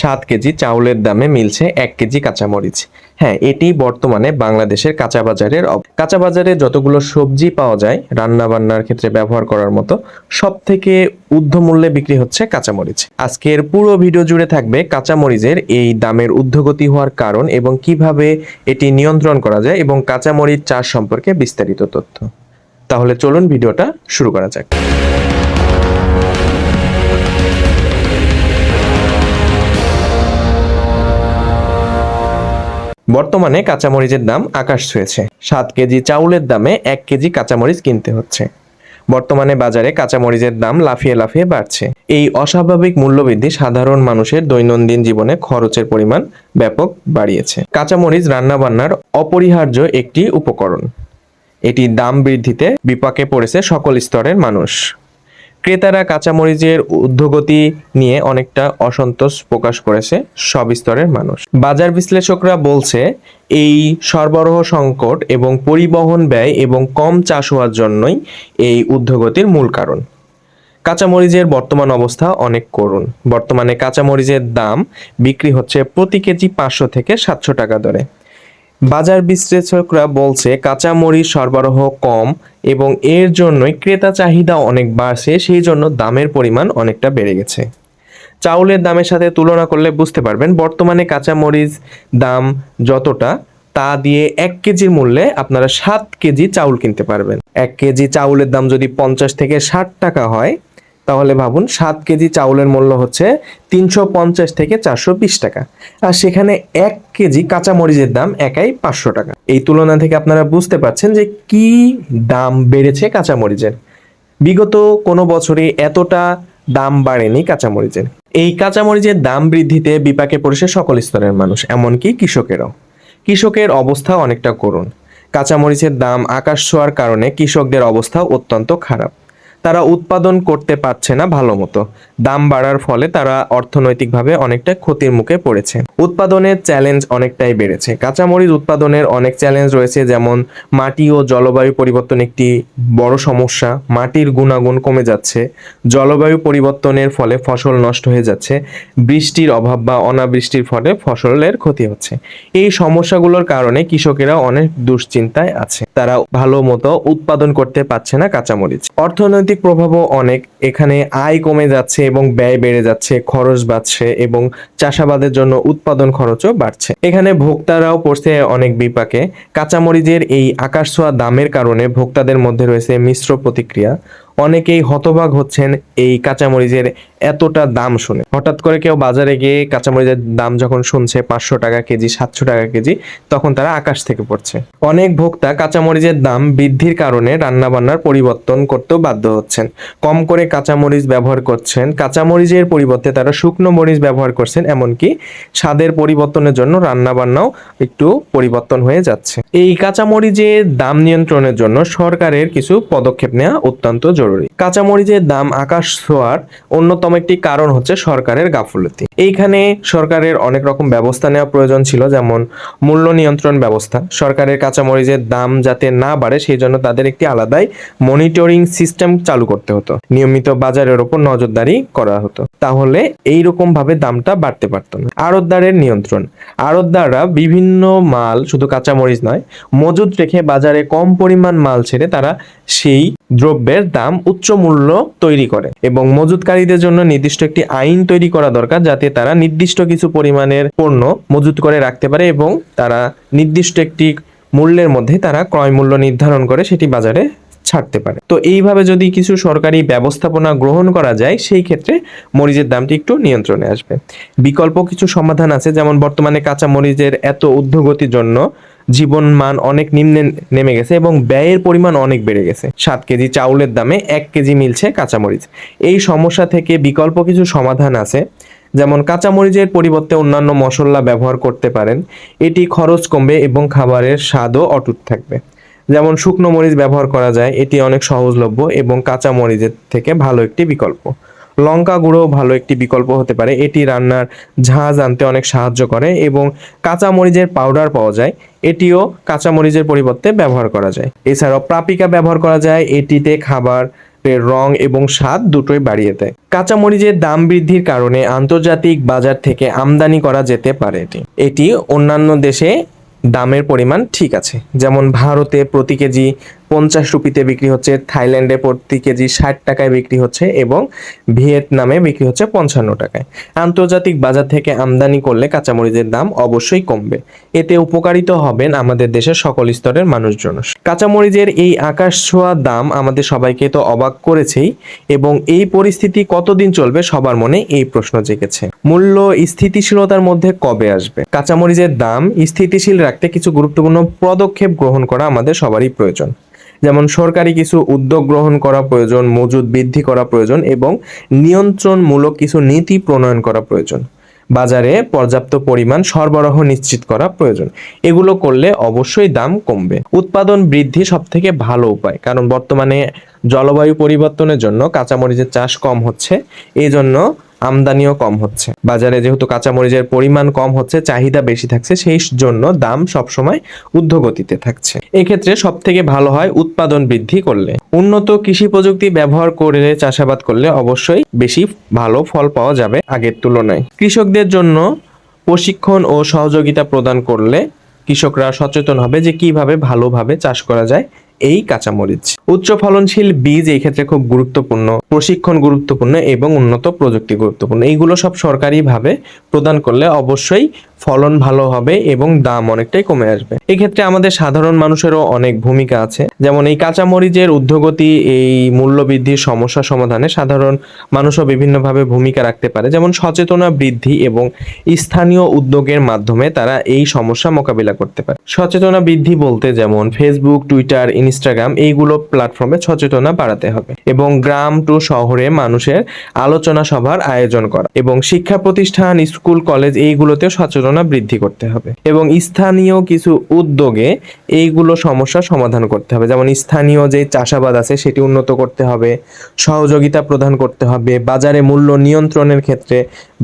সাত কেজি চাউলের দামে মিলছে এক কেজি কাঁচামরিচ। হ্যাঁ এটি বর্তমানে বাংলাদেশের কাঁচা বাজারের কাঁচা বাজারে যতগুলো সবজি পাওয়া যায় রান্না বান্নার ক্ষেত্রে ব্যবহার করার মতো সব থেকে ঊর্ধ্বমূল্যে বিক্রি হচ্ছে কাঁচামরিচ। আজকের পুরো ভিডিও জুড়ে থাকবে কাঁচামরিচের এই দামের ঊর্ধ্বগতি হওয়ার কারণ এবং কীভাবে এটি নিয়ন্ত্রণ করা যায় এবং কাঁচামরিচ চাষ সম্পর্কে বিস্তারিত তথ্য। তাহলে চলুন ভিডিওটা শুরু করা যাক। বর্তমানে কাঁচামরিচের দাম আকাশ ছুঁয়েছে। সাত কেজি চাউলের দামে এক কেজি কাঁচামরিচ কিনতে হচ্ছে। বর্তমানে বাজারে কাঁচামরিচের দাম লাফিয়ে লাফিয়ে বাড়ছে। এই অস্বাভাবিক মূল্যবৃদ্ধি সাধারণ মানুষের দৈনন্দিন জীবনে খরচের পরিমাণ ব্যাপক বাড়িয়েছে। কাঁচামরিচ রান্নাবান্নার অপরিহার্য একটি উপকরণ। এটি দাম বৃদ্ধিতে বিপাকে পড়েছে সকল স্তরের মানুষ। ক্রেতারা কাঁচামরিচের ঊর্ধ্বগতি নিয়ে অনেকটা অসন্তোষ প্রকাশ করেছে সব স্তরের মানুষ। বাজার বিশ্লেষকরা বলছে, এই সরবরাহ সংকট এবং পরিবহন ব্যয় এবং কম চাষ হওয়ার জন্যই এই ঊর্ধ্বগতির মূল কারণ। কাঁচামরিচের বর্তমান অবস্থা অনেক করুণ। বর্তমানে কাঁচামরিচের দাম বিক্রি হচ্ছে প্রতি কেজি পাঁচশো থেকে সাতশো টাকা দরে। বাজার বিশ্লেষকরা বলছে, কাঁচামরিচ সরবরাহ কম এবং এর জন্যই ক্রেতা চাহিদা অনেক বাড়ছে, সেই জন্য দামের পরিমাণ অনেকটা বেড়ে গেছে। চাউলের দামের সাথে তুলনা করলে বুঝতে পারবেন, বর্তমানে কাঁচামরিচ দাম যতটা, তা দিয়ে এক কেজির মূল্যে আপনারা সাত কেজি চাউল কিনতে পারবেন। এক কেজি চাউলের দাম যদি পঞ্চাশ থেকে ষাট টাকা হয় তাহলে ভাবুন সাত কেজি চাউলের মূল্য হচ্ছে তিনশো পঞ্চাশ থেকে চারশো বিশ টাকা। আর সেখানে এক কেজি কাঁচামরিচের দাম একাই পাঁচশো টাকা। এই তুলনা থেকে আপনারা বুঝতে পারছেন যে কি দাম বেড়েছে কাঁচামরিচের। বিগত কোনো বছরে এতটা দাম বাড়েনি কাঁচামরিচের। এই কাঁচামরিচের দাম বৃদ্ধিতে বিপাকে পড়েছে সকল স্তরের মানুষ, এমনকি কৃষকেরাও। কৃষকের অবস্থা অনেকটা করুণ। কাঁচামরিচের দাম আকাশ ছোঁয়ার কারণে কৃষকদের অবস্থা অত্যন্ত খারাপ। তারা উৎপাদন করতে পারছে না ভালো মতো। দাম বাড়ার ফলে তারা অর্থনৈতিকভাবে অনেকটা ক্ষতির মুখে পড়েছে। উৎপাদনের চ্যালেঞ্জ অনেকটাই বেড়েছে। কাঁচামরিচ উৎপাদনের অনেক চ্যালেঞ্জ রয়েছে, যেমন মাটি ও জলবায়ু পরিবর্তন একটি বড় সমস্যা। মাটির গুণাগুণ কমে যাচ্ছে। জলবায়ু পরিবর্তনের ফলে ফসল নষ্ট হয়ে যাচ্ছে। বৃষ্টির অভাব বা অনাবৃষ্টির ফলে ফসলের ক্ষতি হচ্ছে। এই সমস্যাগুলোর কারণে কৃষকেরা অনেক দুশ্চিন্তায় আছে। তারা ভালো মতো উৎপাদন করতে পারছে না কাঁচামরিচ। অর্থনৈতিক প্রভাবও অনেক। এখানে আয় কমে যাচ্ছে এবং ব্যয় বেড়ে যাচ্ছে, খরচ বাড়ছে এবং চাষাবাদের জন্য উৎপাদন খরচও বাড়ছে। এখানে ভোক্তারাও পড়ছে অনেক বিপাকে। কাঁচামরিচের এই আকাশ ছোঁয়া দামের কারণে ভোক্তাদের মধ্যে রয়েছে মিশ্র প্রতিক্রিয়া। অনেকেই হতবাক হচ্ছেন এই কাঁচামরিচের এতটা দাম শুনে। হঠাৎ করে কেউ বাজারে গিয়ে কাঁচামরিচের দাম যখন শুনছে পাঁচশো টাকা কেজি, সাতশো টাকা কেজি, তখন তারা আকাশ থেকে পড়ছে। অনেক ভোক্তা কাঁচামরিচের দাম বৃদ্ধির কারণে রান্নাবান্নার পরিবর্তন করতেও বাধ্য হচ্ছেন। কম করে কাঁচামরিচ ব্যবহার করছেন, কাঁচামরিচের পরিবর্তে তারা শুকনো মরিচ ব্যবহার করছেন, এমনকি স্বাদের পরিবর্তনের জন্য রান্নাবান্নাও একটু পরিবর্তন হয়ে যাচ্ছে। এই কাঁচামরিচের দাম নিয়ন্ত্রণের জন্য সরকারের কিছু পদক্ষেপ নেওয়া অত্যন্ত জরুরি। কাঁচামরিচের দাম আকাশ ছোঁয়ার অন্যতম একটি কারণ হচ্ছে সরকারের গাফলতি। এইখানে সরকারের অনেক রকম ব্যবস্থা নেওয়া প্রয়োজন ছিল, যেমন মূল্য নিয়ন্ত্রণ ব্যবস্থা। সরকারের কাঁচামরিচের দাম যাতে না বাড়ে, সেই জন্য তাদের একটি আলাদাই মনিটরিং সিস্টেম চালু করতে হতো। নিয়মিত বাজারের ওপর নজরদারি করা হতো। তাহলে এইরকম ভাবে দামটা বাড়তে পারতো না। আড়তদারের নিয়ন্ত্রণ। আড়তদাররা বিভিন্ন মাল, শুধু কাঁচামরিচ নয় মজুদ রেখে বাজারে কম পরিমাণ মাল ছেড়ে তারা সেই দ্রব্যের দাম উচ্চ মূল্য তৈরি করে এবং মজুতকারীদের জন্য নির্দিষ্ট একটি আইন তৈরি করা দরকার যাতে তারা নির্দিষ্ট কিছু পরিমাণের পণ্য মজুত করে রাখতে পারে এবং তারা নির্দিষ্ট একটি মূল্যের মধ্যে তারা ক্রয় মূল্য নির্ধারণ করে সেটি বাজারে ছাড়তে পারে। তো এইভাবে যদি কিছু সরকারি ব্যবস্থাপনা গ্রহণ করা যায়, সেই ক্ষেত্রে মরিচের দামটি একটু নিয়ন্ত্রণে আসবে। বিকল্প কিছু সমাধান আছে, যেমন বর্তমানে কাঁচা মরিচের এত ঊর্ধ্বগতির জন্য জীবন মান অনেক নিম্নে নেমে গেছে এবং ব্যয়ের পরিমাণ অনেক বেড়ে গেছে। সাত কেজি চাউলের দামে এক কেজি মিলছে কাঁচামরিচ। এই সমস্যা থেকে বিকল্প কিছু সমাধান আছে, যেমন কাঁচামরিচের পরিবর্তে অন্যান্য মশলা ব্যবহার করতে পারেন। এটি খরচ কমবে এবং খাবারের স্বাদও অটুট থাকবে। যেমন শুকনো মরিচ ব্যবহার করা যায়, এটি অনেক সহজলভ্য এবং কাঁচা মরিচের থেকে ভালো একটি বিকল্প। লঙ্কা গুঁড়ো ভালো একটি বিকল্প হতে পারে। এটি রান্নার ঝাঁজ আনতে অনেক সাহায্য করে এবং কাঁচা মরিচের পাউডার পাওয়া যায়। এটিও কাঁচা মরিচের পরিবর্তে ব্যবহার করা যায়। এছাড়াও প্রাপিকা ব্যবহার করা যায়। এটিতে খাবার রং এবং স্বাদ দুটোই বাড়িয়ে দেয়। কাঁচামরিচের দাম বৃদ্ধির কারণে আন্তর্জাতিক বাজার থেকে আমদানি করা যেতে পারে এটি। এটি অন্যান্য দেশে দামের পরিমাণ ঠিক আছে। যেমন ভারতে প্রতি কেজি পঞ্চাশ রুপিতে বিক্রি হচ্ছে, থাইল্যান্ডে প্রতি কেজি ষাট টাকায় বিক্রি হচ্ছে এবং ভিয়েতনামে বিক্রি হচ্ছে পঞ্চান্ন টাকায়। আন্তর্জাতিক বাজার থেকে আমদানি করলে কাঁচামরিচের দাম অবশ্যই কমবে। এতে উপকারিত হবেন আমাদের দেশের সকল স্তরের মানুষজন। কাঁচামরিচের এই আকাশ ছোঁয়া দাম আমাদের সবাইকে তো অবাক করেছেই এবং এই পরিস্থিতি কতদিন চলবে সবার মনে এই প্রশ্ন জেগেছে। মূল্য স্থিতিশীলতার মধ্যে কবে আসবে? কাঁচামরিচের দাম স্থিতিশীল রাখতে কিছু গুরুত্বপূর্ণ পদক্ষেপ গ্রহণ করা আমাদের সবারই প্রয়োজন। যেমন সরকারি কিছু উদ্যোগ গ্রহণ করা প্রয়োজন, মজুদ বৃদ্ধি করা প্রয়োজন এবং নিয়ন্ত্রণমূলক কিছু নীতি প্রণয়ন করা প্রয়োজন। বাজারে পর্যাপ্ত পরিমাণ সরবরাহ নিশ্চিত করা প্রয়োজন। এগুলো করলে অবশ্যই দাম কমবে। উৎপাদন বৃদ্ধি সব থেকে ভালো উপায়, কারণ বর্তমানে জলবায়ু পরিবর্তনের জন্য কাঁচামরিচের চাষ কম হচ্ছে। এই জন্য আমদানিও কম হচ্ছে। বাজারে যেহেতু কাঁচামরিচের পরিমাণ কম হচ্ছে, চাহিদা বেশি থাকছে, সেই জন্য দাম সবসময় ঊর্ধ্বগতিতে থাকছে। এক্ষেত্রে সব থেকে ভালো হয় উৎপাদন বৃদ্ধি করলে। উন্নত কৃষি প্রযুক্তি ব্যবহার করে চাষাবাদ করলে অবশ্যই বেশি ভালো ফল পাওয়া যাবে আগের তুলনায়। কৃষকদের জন্য প্রশিক্ষণ ও সহযোগিতা প্রদান করলে কৃষকরা সচেতন হবে যে কীভাবে ভালোভাবে চাষ করা যায় এই কাঁচামরিচ। উচ্চ ফলনশীল বীজ এই ক্ষেত্রে খুব গুরুত্বপূর্ণ, প্রশিক্ষণ গুরুত্বপূর্ণ এবং উন্নত প্রযুক্তি গুরুত্বপূর্ণ। এইগুলো সব সরকারিভাবে প্রদান করলে অবশ্যই ফলন ভালো হবে এবং দাম অনেকটাই কমে আসবে। এক্ষেত্রে আমাদের সাধারণ মানুষেরও অনেক ভূমিকা আছে। যেমন এই কাঁচামরিচের ঊর্ধ্বগতি, এই মূল্য বৃদ্ধির সমস্যা সমাধানে সাধারণ মানুষও বিভিন্নভাবে ভূমিকা রাখতে পারে। যেমন সচেতনা বৃদ্ধি এবং স্থানীয় উদ্যোগের মাধ্যমে তারা এই সমস্যা মোকাবিলা করতে পারে। সচেতনা বৃদ্ধি বলতে যেমন ফেসবুক টুইটার ইনস্টাগ্রাম, এইগুলো প্ল্যাটফর্মে সচেতনা বাড়াতে হবে এবং গ্রাম টু শহরে মানুষের আলোচনা সভার আয়োজন করা এবং শিক্ষা প্রতিষ্ঠান, স্কুল, কলেজ এইগুলোতেও সচেতনা বৃদ্ধি করতে হবে এবং স্থানীয় কিছু উদ্যোগে এইগুলো সমস্যা সমাধান করতে হবে। যেমন স্থানীয় যে চাষাবাদ আছে সেটি উন্নত করতে হবে, সহযোগিতা প্রদান করতে হবে, বাজারে মূল্য নিয়ন্ত্রণের ক্ষেত্রে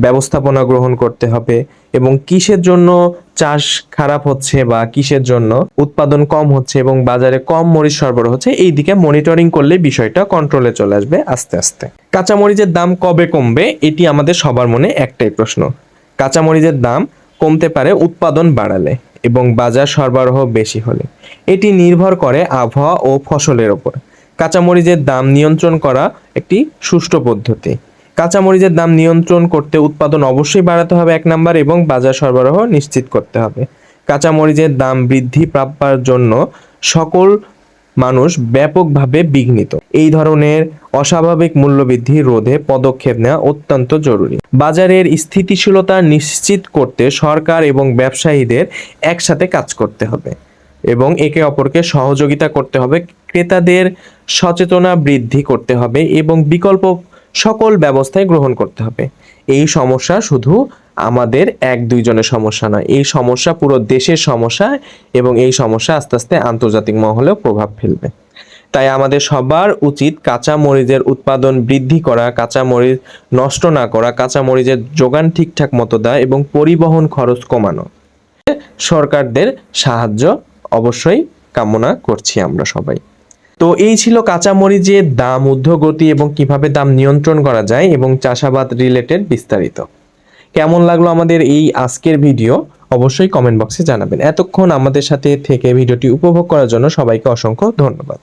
ব্যবস্থাপনা গ্রহণ করতে হবে এবং কিসের জন্য চাষ খারাপ হচ্ছে বা কিসের জন্য উৎপাদন কম হচ্ছে এবং বাজারে কম মরিচ সরবরাহ হচ্ছে, এই দিকে মনিটরিং করলে বিষয়টা কন্ট্রোলে চলে আসবে আস্তে আস্তে। কাঁচামরিচের দাম কবে কমবে, এটি আমাদের সবার মনে একটাই প্রশ্ন। কাঁচামরিচের দাম কমতে পারে উৎপাদন বাড়ালে এবং বাজার সরবরাহ বেশি হলে। এটি নির্ভর করে আবহাওয়া ও ফসলের ওপর। কাঁচামরিচের দাম নিয়ন্ত্রণ করা একটি সুষ্ঠু পদ্ধতি। কাঁচামরিচের দাম নিয়ন্ত্রণ করতে উৎপাদন অবশ্যই বাড়াতে হবে এক নাম্বার এবং বাজার সরবরাহ নিশ্চিত করতে হবে। কাঁচামরিচের দাম বৃদ্ধি প্রাপ্যার জন্য সকল মানুষ ব্যাপকভাবে বিঘ্নিত। এই ধরনের অস্বাভাবিক মূল্যবৃদ্ধি রোধে পদক্ষেপ নেওয়া অত্যন্ত জরুরি। বাজারের স্থিতিশীলতা নিশ্চিত করতে সরকার এবং ব্যবসায়ীদের একসাথে কাজ করতে হবে এবং একে অপরকে সহযোগিতা করতে হবে। ক্রেতাদের সচেতনা বৃদ্ধি করতে হবে এবং বিকল্প সকল ব্যবস্থায় গ্রহণ করতে হবে। এই সমস্যা শুধু আমাদের এক দুইজনের সমস্যা নয়, এই সমস্যা পুরো দেশের সমস্যা এবং এই সমস্যা আস্তে আস্তে আন্তর্জাতিক মহলেও প্রভাব ফেলবে। তাই আমাদের সবার উচিত কাঁচা মরিচের উৎপাদন বৃদ্ধি করা কাঁচা মরিচ নষ্ট না করা কাঁচা মরিচের যোগান ঠিকঠাক মতো দেওয়া এবং পরিবহন খরচ কমানো। সরকারদের সাহায্য অবশ্যই কামনা করছি আমরা সবাই। তো এই ছিল কাঁচামরিচের দাম, ঊর্ধ্বগতি এবং কীভাবে দাম নিয়ন্ত্রণ করা যায় এবং চাষাবাদ রিলেটেড বিস্তারিত। কেমন লাগল আমাদের এই আজকের ভিডিও? অবশ্যই কমেন্ট বক্সে জানাবেন। এতক্ষণ আমাদের সাথে থেকে ভিডিওটি উপভোগ করার জন্য সবাইকে অসংখ্য ধন্যবাদ।